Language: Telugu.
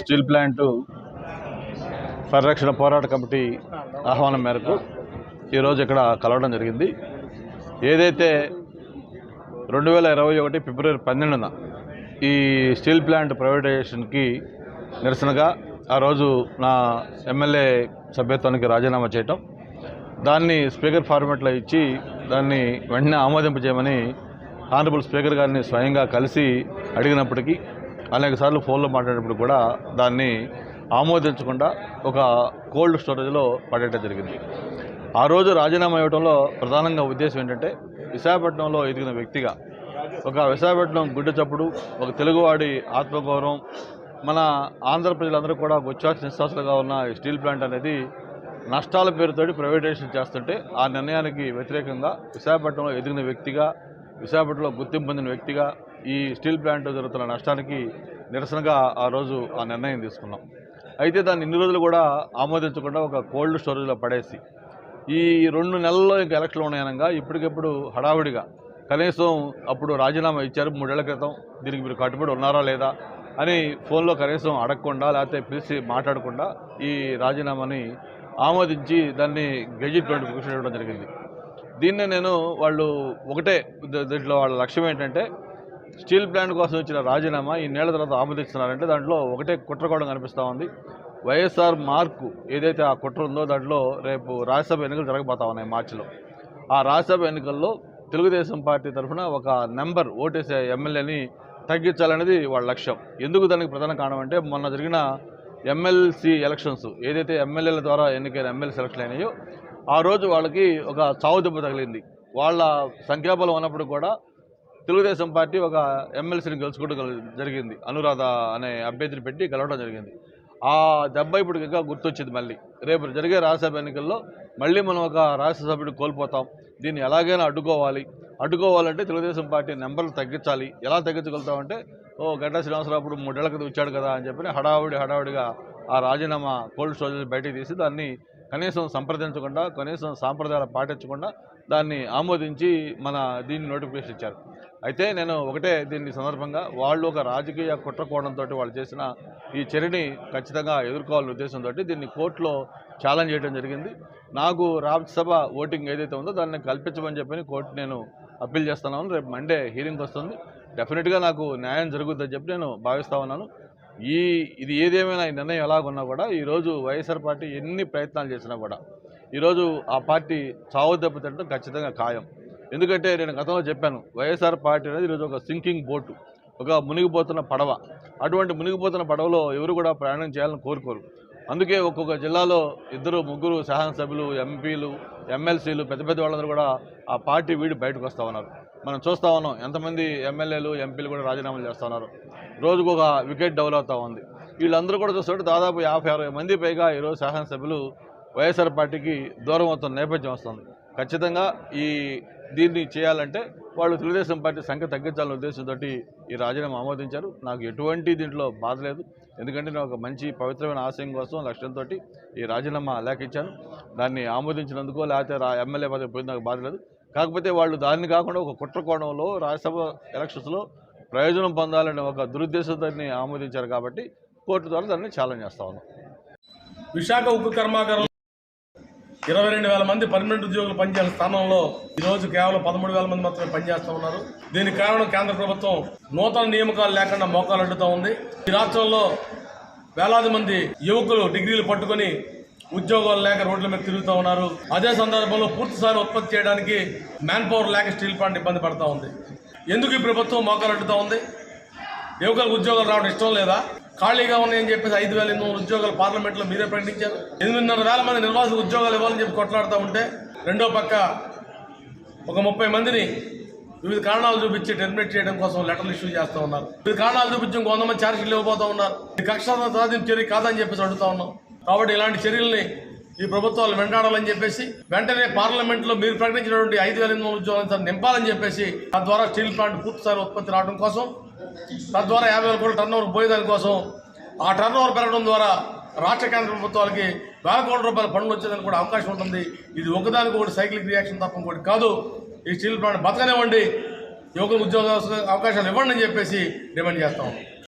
స్టీల్ ప్లాంట్ పరిరక్షణ పోరాట కమిటీ ఆహ్వానం మేరకు ఈరోజు ఇక్కడ కలవడం జరిగింది. ఏదైతే రెండు వేల ఇరవై ఒకటి ఫిబ్రవరి పన్నెండున ఈ స్టీల్ ప్లాంట్ ప్రైవేటైజేషన్కి నిరసనగా ఆ రోజు నా ఎమ్మెల్యే సభ్యత్వానికి రాజీనామా చేయటం దాన్ని స్పీకర్ ఫార్మాట్లో ఇచ్చి దాన్ని వెంటనే ఆమోదింపజేయమని ఆనరబుల్ స్పీకర్ గారిని స్వయంగా కలిసి అడిగినప్పటికీ అనేక సార్లు ఫోన్లో మాట్లాడేటప్పుడు కూడా దాన్ని ఆమోదించకుండా ఒక కోల్డ్ స్టోరేజ్లో పడేయటం జరిగింది. ఆ రోజు రాజీనామా ఇవ్వడంలో ప్రధానంగా ఉద్దేశం ఏంటంటే విశాఖపట్నంలో ఎదిగిన వ్యక్తిగా ఒక విశాఖపట్నం గుడ్డ చప్పుడు ఒక తెలుగువాడి ఆత్మగౌరవం మన ఆంధ్ర ప్రజలందరూ కూడా గుచ్చాస నిశ్వాసాలుగా ఉన్న ఈ స్టీల్ ప్లాంట్ అనేది నష్టాల పేరుతోటి ప్రైవేటైజేషన్ చేస్తుంటే ఆ నిర్ణయానికి వ్యతిరేకంగా విశాఖపట్నంలో ఎదిగిన వ్యక్తిగా విశాఖపట్నంలో గుర్తింపు పొందిన వ్యక్తిగా ఈ స్టీల్ ప్లాంట్ జరుగుతున్న నష్టానికి నిరసనగా ఆ రోజు ఆ నిర్ణయం తీసుకున్నాం. అయితే దాన్ని ఇన్ని రోజులు కూడా ఆమోదించకుండా ఒక కోల్డ్ స్టోరేజ్లో పడేసి ఈ రెండు నెలల్లో ఇంకా ఎలక్షన్లు ఉన్నాయనగా ఇప్పటికిప్పుడు హడావుడిగా కనీసం అప్పుడు రాజీనామా ఇచ్చారు మూడేళ్ళ క్రితం దీనికి మీరు కట్టుబడి ఉన్నారా లేదా అని ఫోన్లో కనీసం అడగకుండా లేకపోతే పిలిచి మాట్లాడకుండా ఈ రాజీనామాని ఆమోదించి దాన్ని గెజిట్ నోటిఫికేషన్ ఇవ్వడం జరిగింది. దీన్నే నేను వాళ్ళు ఒకటే దీంట్లో వాళ్ళ లక్ష్యం ఏంటంటే స్టీల్ ప్లాంట్ కోసం ఇచ్చిన రాజీనామా ఈ నేల తర్వాత ఆమోదిస్తున్నారంటే దాంట్లో ఒకటే కుట్రకోవడం కనిపిస్తూ ఉంది. వైఎస్ఆర్ మార్కు ఏదైతే ఆ కుట్ర ఉందో దాంట్లో రేపు రాజ్యసభ ఎన్నికలు జరగబోతా ఉన్నాయి మార్చిలో. ఆ రాజ్యసభ ఎన్నికల్లో తెలుగుదేశం పార్టీ తరఫున ఒక నెంబర్ ఓటేసే ఎమ్మెల్యేని తగ్గించాలనేది వాళ్ళ లక్ష్యం. ఎందుకు దానికి ప్రధాన కారణం అంటే మొన్న జరిగిన ఎమ్మెల్సీ ఎలక్షన్స్ ఏదైతే ఎమ్మెల్యేల ద్వారా ఎన్నికైన ఎమ్మెల్యే సెలక్షన్ అయినాయో ఆ రోజు వాళ్ళకి ఒక చావు దెబ్బ తగిలింది. వాళ్ళ సంఖ్యాబలం ఉన్నప్పుడు కూడా తెలుగుదేశం పార్టీ ఒక ఎమ్మెల్సీని గెలుచుకోవడం జరిగింది. అనురాధ అనే అభ్యర్థిని పెట్టి గెలవడం జరిగింది. ఆ దెబ్బ ఇప్పుడు ఇంకా గుర్తొచ్చింది మళ్ళీ. రేపు జరిగే రాజ్యసభ ఎన్నికల్లో మళ్ళీ మనం ఒక రాజ్యసభ్యుడు కోల్పోతాం. దీన్ని ఎలాగైనా అడ్డుకోవాలి. అడ్డుకోవాలంటే తెలుగుదేశం పార్టీ నెంబర్లు తగ్గించాలి. ఎలా తగ్గించగలుగుతామంటే ఓ గడ్డ శ్రీనివాసరావు అప్పుడు మూడేళ్ళ క్రితం వచ్చాడు కదా అని చెప్పి హడావుడి హడావుడిగా ఆ రాజీనామా కోల్డ్ స్టోరేజ్ బయటకు తీసి దాన్ని కనీసం సంప్రదించకుండా కనీసం సాంప్రదాయాలు పాటించకుండా దాన్ని ఆమోదించి మన దీన్ని నోటిఫికేషన్ ఇచ్చారు. అయితే నేను ఒకటే దీన్ని సందర్భంగా వాళ్ళు ఒక రాజకీయ కుట్రకోణంతో వాళ్ళు చేసిన ఈ చర్యని ఖచ్చితంగా ఎదుర్కోవాలనే ఉద్దేశంతో దీన్ని కోర్టులో ఛాలెంజ్ చేయడం జరిగింది. నాకు రాజ్యసభ ఓటింగ్ ఏదైతే ఉందో దాన్ని కల్పించమని చెప్పి కోర్టు నేను అప్పీల్ చేస్తున్నాను. రేపు మండే హీరింగ్ వస్తుంది. డెఫినెట్గా నాకు న్యాయం జరుగుతుందని చెప్పి నేను భావిస్తా ఉన్నాను. ఈ ఇది ఏదేమైనా ఈ నిర్ణయం ఎలాగున్నా కూడా ఈరోజు వైఎస్ఆర్ పార్టీ ఎన్ని ప్రయత్నాలు చేసినా కూడా ఈరోజు ఆ పార్టీ చావు దెబ్బతింటడం ఖచ్చితంగా ఖాయం. ఎందుకంటే నేను గతంలో చెప్పాను వైఎస్ఆర్ పార్టీ అనేది ఈరోజు ఒక సింకింగ్ బోటు ఒక మునిగిపోతున్న పడవ. అటువంటి మునిగిపోతున్న పడవలో ఎవరు కూడా ప్రయాణం చేయాలని కోరుకోరు. అందుకే ఒక్కొక్క జిల్లాలో ఇద్దరు ముగ్గురు శాసనసభ్యులు ఎంపీలు ఎమ్మెల్సీలు పెద్ద పెద్ద వాళ్ళందరూ కూడా ఆ పార్టీ వీడి బయటకు వస్తూ ఉన్నారు. మనం చూస్తూ ఉన్నాం. ఎంతమంది ఎమ్మెల్యేలు ఎంపీలు కూడా రాజీనామాలు చేస్తున్నారు రోజుకు ఒక వికెట్ డెవలప్ అవుతూ ఉంది. వీళ్ళందరూ కూడా చూస్తుంటే దాదాపు యాభై అరవై మంది పైగా ఈరోజు శాసనసభ్యులు వైఎస్ఆర్ పార్టీకి దూరం అవుతున్న నేపథ్యం వస్తుంది. ఖచ్చితంగా ఈ దీన్ని చేయాలంటే వాళ్ళు తెలుగుదేశం పార్టీ సంఖ్య తగ్గించాలనే ఉద్దేశంతో ఈ రాజీనామా ఆమోదించారు. నాకు ఎటువంటి దీంట్లో బాధ లేదు. ఎందుకంటే నేను ఒక మంచి పవిత్రమైన ఆశయం కోసం లక్ష్యంతో ఈ రాజీనామా లేఖ ఇచ్చాను. దాన్ని ఆమోదించినందుకో లేకపోతే ఎమ్మెల్యే పదవి పోయింది నాకు బాధ లేదు. కాకపోతే వాళ్ళు దాన్ని కాకుండా ఒక కుట్ర కోణంలో రాజ్యసభ ఎలక్షన్స్లో ప్రయోజనం పొందాలనే ఒక దురుద్దేశాన్ని ఆమోదించారు కాబట్టి కోర్టు ద్వారా దాన్ని ఛాలెంజ్ చేస్తా ఉన్నాం. విశాఖ ఉక్కు కర్మాగారం ఇరవై రెండు వేల మంది పర్మనెంట్ ఉద్యోగులు పనిచేసే స్థానంలో ఈ రోజు కేవలం పదమూడు వేల మంది మాత్రమే పనిచేస్తూ ఉన్నారు. దీనికి కారణం కేంద్ర ప్రభుత్వం నూతన నియామకాలు లేకుండా మోకాలు అడ్డుతూ ఉంది. ఈ రాష్ట్రంలో వేలాది మంది యువకులు డిగ్రీలు పట్టుకొని ఉద్యోగాలు లేక రోడ్ల మీద తిరుగుతూ ఉన్నారు. అదే సందర్భంలో పూర్తిసారి ఉత్పత్తి చేయడానికి మ్యాన్ పవర్ లేక స్టీల్ ప్లాంట్ ఇబ్బంది పడతా ఉంది. ఎందుకు ఈ ప్రభుత్వం మోకాలు అడ్డుతూ ఉంది? యువకులకు ఉద్యోగాలు రావడం ఇష్టం లేదా? ఖాళీగా ఉన్నాయని చెప్పేసి ఐదు వేల ఎనిమిది వందల ఉద్యోగాలు పార్లమెంట్లో మీరే ప్రకటించారు? ఎనిమిదిన్నర వేల మంది నిర్వాసిత ఉద్యోగాలు ఇవ్వాలని చెప్పి కొట్లాడుతూ ఉంటే రెండో పక్క ఒక ముప్పై మందిని వివిధ కారణాలు చూపించి టెర్మినేట్ చేయడం కోసం లెటర్లు ఇష్యూ చేస్తూ ఉన్నారు. వివిధ కారణాలు చూపించి ఇంకో ఛార్జీలు ఇవ్వబోతూ ఉన్నారు. ఇది కక్ష సాధించేది చర్య కాదని చెప్పేసి అడుగుతా ఉన్నాం. కాబట్టి ఇలాంటి చర్యల్ని ఈ ప్రభుత్వాలు వెంటాడాలని చెప్పేసి వెంటనే పార్లమెంట్లో మీరు ప్రకటించినటువంటి ఐదు వేల ఎనిమిది ఉద్యోగాలను నింపాలని చెప్పేసి తద్వారా స్టీల్ ప్లాంట్ పూర్తిస్థాయి ఉత్పత్తి రావడం కోసం తద్వారా యాభై వేల కోట్ల టర్న్ ఓవర్ పోయేదాని కోసం ఆ టర్న్ ఓవర్ పెరగడం ద్వారా రాష్ట్ర కేంద్ర ప్రభుత్వాలకి వేల కోట్ల రూపాయల పనులు వచ్చేదానికి కూడా అవకాశం ఉంటుంది. ఇది ఒకదానికి ఒకటి సైక్లిక్ రియాక్షన్ తప్ప ఇంకోటి కాదు. ఈ స్టీల్ ప్లాంట్ బతకనివ్వండి. యువకులు ఉద్యోగ అవకాశాలు ఇవ్వండి అని చెప్పేసి డిమాండ్ చేస్తాం